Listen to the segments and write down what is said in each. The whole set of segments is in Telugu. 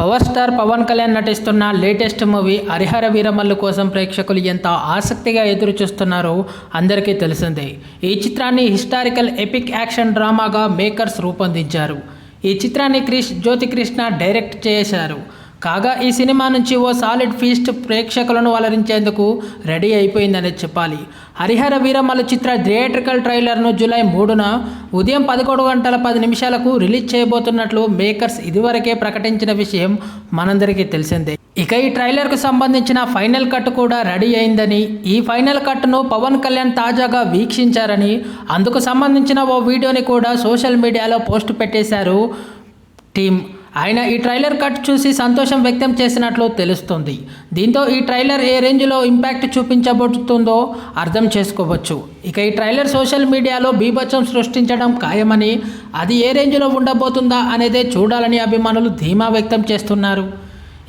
పవర్ స్టార్ పవన్ కళ్యాణ్ నటిస్తున్న లేటెస్ట్ మూవీ హరిహర వీరమల్లు కోసం ప్రేక్షకులు ఎంత ఆసక్తిగా ఎదురు చూస్తున్నారో అందరికీ తెలిసిందే. ఈ చిత్రాన్ని హిస్టారికల్ ఎపిక్ యాక్షన్ డ్రామాగా మేకర్స్ రూపొందించారు. ఈ చిత్రాన్ని క్రిష్ జ్యోతికృష్ణ డైరెక్ట్ చేశారు. కాగా ఈ సినిమా నుంచి ఓ సాలిడ్ ఫీస్ట్ ప్రేక్షకులను అలరించేందుకు రెడీ అయిపోయిందనే చెప్పాలి. హరిహర వీరమ్మల చిత్ర థియేట్రికల్ ట్రైలర్ను జూలై మూడున ఉదయం పదకొండు గంటల పది నిమిషాలకు రిలీజ్ చేయబోతున్నట్లు మేకర్స్ ఇదివరకే ప్రకటించిన విషయం మనందరికీ తెలిసిందే. ఇక ఈ ట్రైలర్కు సంబంధించిన ఫైనల్ కట్ కూడా రెడీ అయిందని ఈ ఫైనల్ కట్ను పవన్ కళ్యాణ్ తాజాగా వీక్షించారని అందుకు సంబంధించిన ఓ వీడియోని కూడా సోషల్ మీడియాలో పోస్ట్ పెట్టేశారు టీం ఆయన ఈ ట్రైలర్ కట్ చూసి సంతోషం వ్యక్తం చేసినట్లు తెలుస్తుంది. దీంతో ఈ ట్రైలర్ ఏ రేంజ్లో ఇంపాక్ట్ చూపించబోతుందో అర్థం చేసుకోవచ్చు. ఇక ఈ ట్రైలర్ సోషల్ మీడియాలో బీభత్సం సృష్టించడం ఖాయమని అది ఏ రేంజ్లో ఉండబోతుందా అనేదే చూడాలని అభిమానులు ధీమా వ్యక్తం చేస్తున్నారు.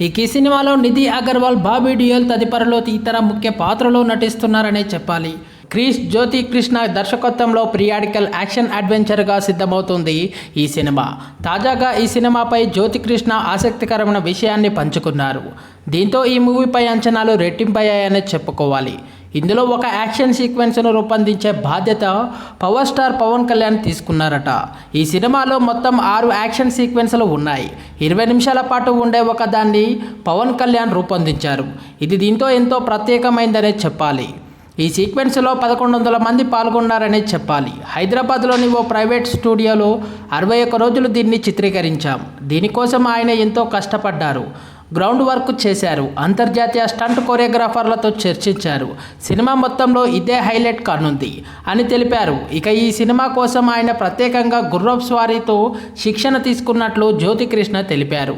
ఇక ఈ సినిమాలో నిధి అగర్వాల్ బాబీ డియోల్ తదితరులు ఇతర ముఖ్య పాత్రలో నటిస్తున్నారనే చెప్పాలి. క్రీష్ జ్యోతి కృష్ణ దర్శకత్వంలో ప్రియాడికల్ యాక్షన్ అడ్వెంచర్గా సిద్ధమవుతుంది ఈ సినిమా. తాజాగా ఈ సినిమాపై జ్యోతి కృష్ణ ఆసక్తికరమైన విషయాన్ని పంచుకున్నారు. దీంతో ఈ మూవీపై అంచనాలు రెట్టింపయ్యాయని చెప్పుకోవాలి. ఇందులో ఒక యాక్షన్ సీక్వెన్స్ను రూపొందించే బాధ్యత పవర్ స్టార్ పవన్ కళ్యాణ్ తీసుకున్నారట. ఈ సినిమాలో మొత్తం ఆరు యాక్షన్ సీక్వెన్స్లు ఉన్నాయి. ఇరవై నిమిషాల పాటు ఉండే ఒక దాన్ని పవన్ కళ్యాణ్ రూపొందించారు. ఇది దీంతో ఎంతో ప్రత్యేకమైందనే చెప్పాలి. ఈ సీక్వెన్స్లో పదకొండు వందల మంది పాల్గొన్నారనే చెప్పాలి. హైదరాబాద్లోని ఓ ప్రైవేట్ స్టూడియోలో అరవై ఒక్క రోజులు దీన్ని చిత్రీకరించాం. దీనికోసం ఆయన ఎంతో కష్టపడ్డారు. గ్రౌండ్ వర్క్ చేశారు. అంతర్జాతీయ స్టంట్ కొరియోగ్రాఫర్లతో చర్చించారు. సినిమా మొత్తంలో ఇదే హైలైట్ కానుంది అని తెలిపారు. ఇక ఈ సినిమా కోసం ఆయన ప్రత్యేకంగా గుర్రప్ స్వారీతో శిక్షణ తీసుకున్నట్లు జ్యోతికృష్ణ తెలిపారు.